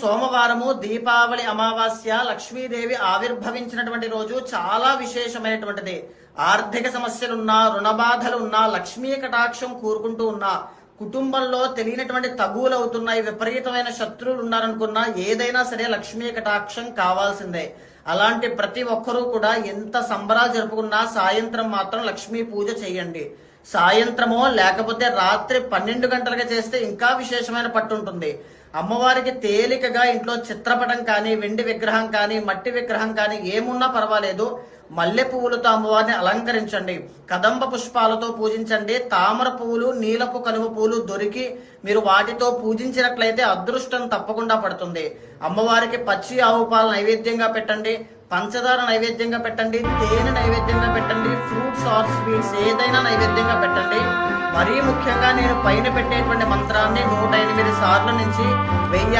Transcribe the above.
సోమవారము దీపావళి అమావాస్య లక్ష్మీదేవి ఆవిర్భవించినటువంటి రోజు చాలా విశేషమైనటువంటిది. ఆర్థిక సమస్యలున్నా రుణ బాధలున్నా లక్ష్మీ కటాక్షం కూరుకుంటూ ఉన్నా కుటుంబంలో తెలియనటువంటి తగువులు అవుతున్నాయి విపరీతమైన శత్రువులు ఉన్నారనుకున్నా ఏదైనా సరే లక్ష్మీ కటాక్షం కావాల్సిందే. అలాంటి ప్రతి ఒక్కరూ కూడా ఎంత సంబరాలు జరుపుకున్నా సాయంత్రం మాత్రం లక్ష్మీ పూజ చేయండి. సాయంత్రమో లేకపోతే రాత్రి పన్నెండు గంటలుగా చేస్తే ఇంకా విశేషమైన పట్టు ఉంటుంది అమ్మవారికి తేలికగా ఇంట్లో చిత్రపటం కానీ వెండి విగ్రహం కానీ మట్టి విగ్రహం కానీ ఏమున్నా పర్వాలేదు. మల్లె పువ్వులతో అమ్మవారిని అలంకరించండి. కదంబ పుష్పాలతో పూజించండి. తామర పువ్వులు నీలపు కలువ పువ్వులు దొరికి మీరు వాటితో పూజించినట్లయితే అదృష్టం తప్పకుండా పడుతుంది. అమ్మవారికి పచ్చి ఆవు పాలు నైవేద్యంగా పెట్టండి. పంచదార నైవేద్యంగా పెట్టండి తేనె నైవేద్యంగా పెట్టండి ఫ్రూట్స్ ఆర్ స్వీట్స్ ఏదైనా నైవేద్యంగా పెట్టండి. మరీ ముఖ్యంగా నేను పైన పెట్టేటువంటి మంత్రాన్ని నూట ఎనిమిది సార్ల నుంచి వెయ్యి